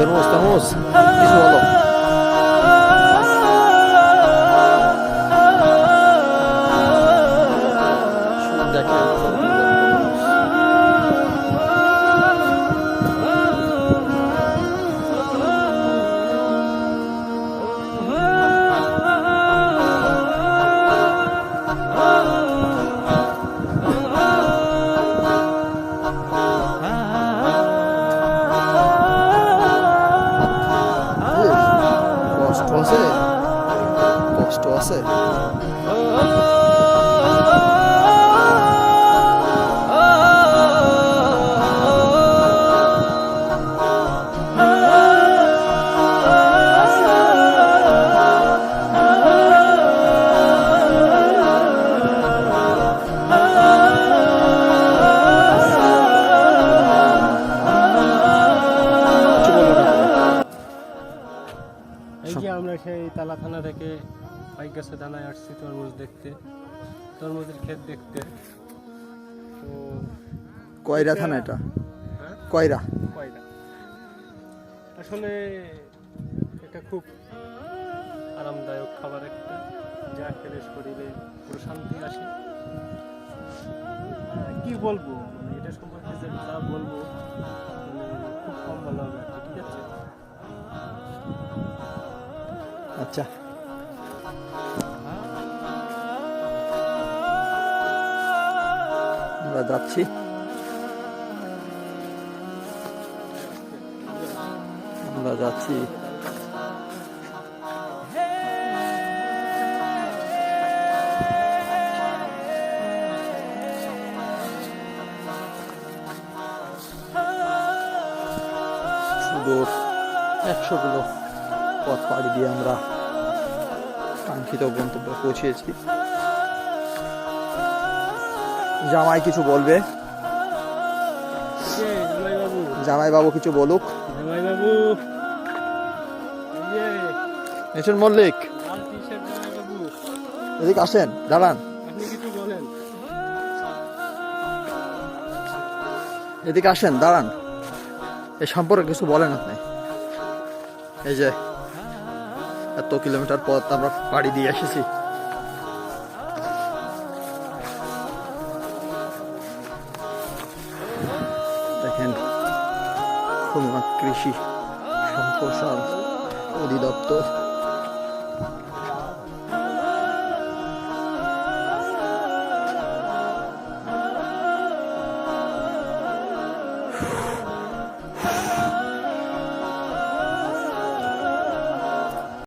Estamos, terus. Bismillah. কষ্ট আছে আমরা সেই তালা থানা থেকে বাইক গাছে দানায় আসছি তরমুজ দেখতে। তরমুজের ক্ষেত দেখতে। তো কয়রা থানা এটা? হ্যাঁ? কয়রা? আসলে এটা খুব আরামদায়ক খাবার একটা যা খেলে শরীরে পুরো শান্তি আসে। কি বলব? মানে এটা সম্পর্কে যে যা বলব মানে খুব কম ভালো হবে ঠিক আছে? আচ্ছা। আমরা যাচ্ছি আমরা যাচ্ছি সুদূর একশো কিলো পথ পাড়ি দিয়ে আমরা কাঙ্ক্ষিত গন্তব্যে পৌঁছেছি জামাই কিছু বলবে? জামাই বাবু কিছু বলুক। জামাই বাবু মিশন মল্লিক। এদিকে আসেন দাঁড়ান। আপনি কিছু বলেন। এদিকে আসেন দাঁড়ান। এই সম্পর্কে কিছু বলেন আপনি। এই যে এত কিলোমিটার পথ আমরা পাড়ি দিয়ে এসেছি। দেখেন খুলনা কৃষি সম্প্রসারণ অধিদপ্তর।